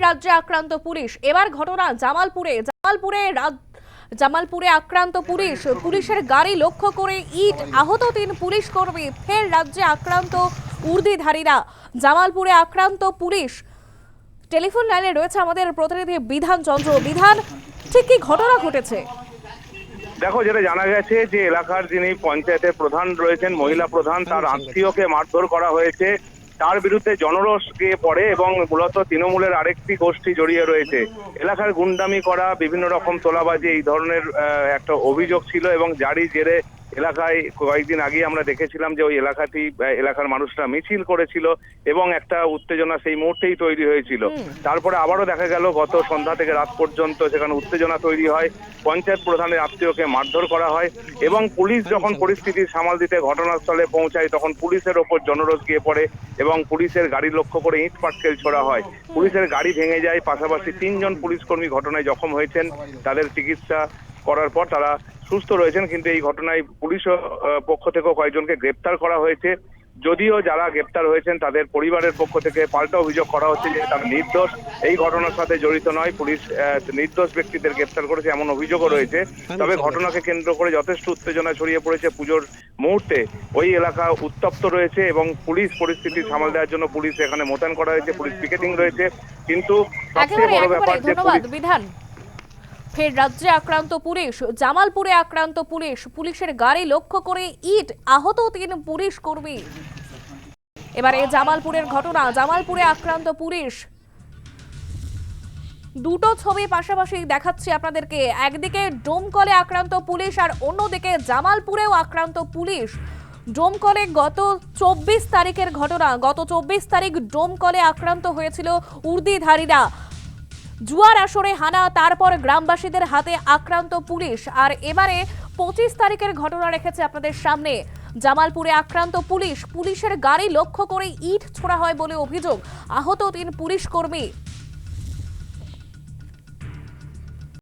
রাজ্যে আক্রান্ত পুলিশ। এবার ঘটনা জামালপুরে। জামালপুরে রাত- জামালপুরে আক্রান্ত পুলিশ। পুলিশের গাড়ি লক্ষ্য করে ইট আহত তিন পুলিশ কর্মী। ফের রাজ্যে আক্রান্ত উর্দিধারীরা। জামালপুরে আক্রান্ত পুলিশ। টেলিফোন লাইনে রয়েছে আমাদের প্রতিনিধি বিধান চন্দ্র। বিধান ঠিক কি ঘটনা ঘটেছে? দেখো যেটা জানা গেছে যে এলাকার যিনি পঞ্চায়েতের প্রধান রয়েছেন মহিলা প্রধান তার আত্মীয়কে মারধর করা হয়েছে। তার বিরুদ্ধে জনরোষ গিয়ে পড়ে এবং মূলত তৃণমূলের আরেকটি গোষ্ঠী জড়িয়ে রয়েছে। এলাকার গুন্ডামি করা, বিভিন্ন রকম তোলাবাজি, এই ধরনের একটা অভিযোগ ছিল এবং জারি জেরে এলাকায় কয়েকদিন আগে আমরা দেখেছিলাম যে ওই এলাকাটি এলাকার মানুষরা মিছিল করেছিল এবং একটা উত্তেজনা সেই মুহূর্তেই তৈরি হয়েছিল। তারপরে আবারও দেখা গেল গত সন্ধ্যা থেকে রাত পর্যন্ত সেখানে উত্তেজনা তৈরি হয় পঞ্চায়েত প্রধানের আত্মীয়কে মারধর করা হয় এবং পুলিশ যখন পরিস্থিতি সামাল দিতে ঘটনাস্থলে পৌঁছায় তখন পুলিশের ওপর জনরোষ গিয়ে পড়ে এবং পুলিশের গাড়ি লক্ষ্য করে ইট পাটকেল ছোড়া হয়। পুলিশের গাড়ি ভেঙে যায় পাশাপাশি তিনজন পুলিশ কর্মী ঘটনায় জখম হয়েছেন। তাদের চিকিৎসা করার পর তারা সুস্থ রয়েছেন কিন্তু এই ঘটনায় পুলিশ পক্ষ থেকেও কয়েকজনকে গ্রেপ্তার করা হয়েছে। যদিও যারা গ্রেপ্তার হয়েছেন তাদের পরিবারের পক্ষ থেকে পাল্টা অভিযোগ করা হচ্ছে যে তারা নির্দোষ। এই ঘটনার সাথে জড়িত নয় পুলিশ নির্দোষ ব্যক্তিদের গ্রেপ্তার করেছে এমন অভিযোগও রয়েছে। তবে ঘটনাকে কেন্দ্র করে যথেষ্ট উত্তেজনা ছড়িয়ে পড়েছে পুজোর মুহূর্তে। ওই এলাকা উত্তপ্ত রয়েছে এবং পুলিশ পরিস্থিতি সামাল দেওয়ার জন্য পুলিশ এখানে মোতায়েন করা হয়েছে পুলিশ পিকেটিং রয়েছে। কিন্তু সবচেয়ে বড় ব্যাপার যে বিধান। ফের রাজ্যে আক্রান্ত পুলিশ। জামালপুরে আক্রান্ত পুলিশ। পুলিশের গাড়ি লক্ষ্য করে ইট আহত তিন পুলিশ কর্মী। এবারে জামালপুরের ঘটনা। জামালপুরে আক্রান্ত পুলিশ। দুটো ছবি পাশাপাশি দেখাচ্ছি আপনাদেরকে। একদিকে ডোমকলে আক্রান্ত পুলিশ আর অন্যদিকে জামালপুরেও আক্রান্ত পুলিশ। ডোমকলে গত চব্বিশ তারিখের ঘটনা। গত চব্বিশ তারিখ ডোমকলে আক্রান্ত হয়েছিল উর্দিধারীরা। জুয়ার আসরে হানা, তারপর গ্রামবাসীদের হাতে আক্রান্ত পুলিশ। আর এবারে পঁচিশ তারিখের ঘটনা রেখেছে আপনাদের সামনে। জামালপুরে আক্রান্ত পুলিশ, পুলিশের গাড়ি লক্ষ্য করে ইট ছোড়া হয় বলে অভিযোগ। আহত তিন পুলিশ কর্মী।